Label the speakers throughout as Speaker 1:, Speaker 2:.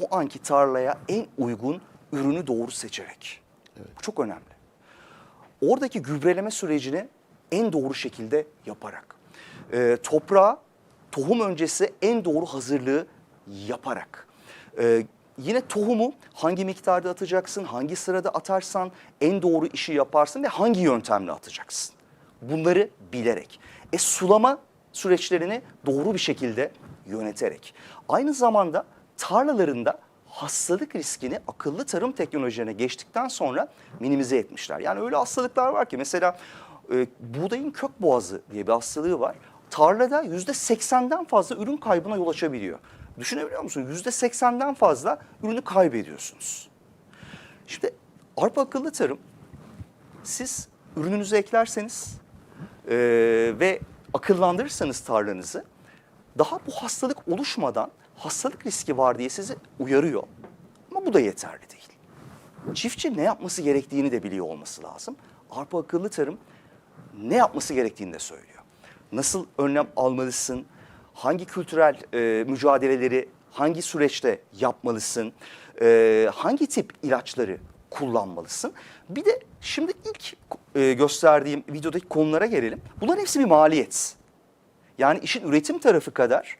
Speaker 1: o anki tarlaya en uygun ürünü doğru seçerek. Bu çok önemli. Oradaki gübreleme sürecini en doğru şekilde yaparak. Ee, toprağa tohum öncesi en doğru hazırlığı yaparak. Ee, yine tohumu hangi miktarda atacaksın, hangi sırada atarsan en doğru işi yaparsın ve hangi yöntemle atacaksın. Bunları bilerek. E sulama süreçlerini doğru bir şekilde yöneterek. Aynı zamanda tarlalarında hastalık riskini akıllı tarım teknolojilerine geçtikten sonra minimize etmişler. Yani öyle hastalıklar var ki mesela e, buğdayın kök boğazı diye bir hastalığı var. Tarlada yüzde seksenden fazla ürün kaybına yol açabiliyor. Düşünebiliyor musun? Yüzde seksenden fazla ürünü kaybediyorsunuz. Şimdi arpa akıllı tarım siz ürününüzü eklerseniz e, ve akıllandırırsanız tarlanızı daha bu hastalık oluşmadan hastalık riski var diye sizi uyarıyor. Ama bu da yeterli değil. Çiftçi ne yapması gerektiğini de biliyor olması lazım. Arpa akıllı tarım ne yapması gerektiğini de söylüyor. Nasıl önlem almalısın, hangi kültürel e, mücadeleleri hangi süreçte yapmalısın, e, hangi tip ilaçları kullanmalısın. Bir de şimdi ilk e, gösterdiğim videodaki konulara gelelim. Bunların hepsi bir maliyet. Yani işin üretim tarafı kadar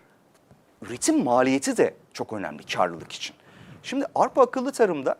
Speaker 1: üretim maliyeti de çok önemli karlılık için. Şimdi arpa akıllı tarımda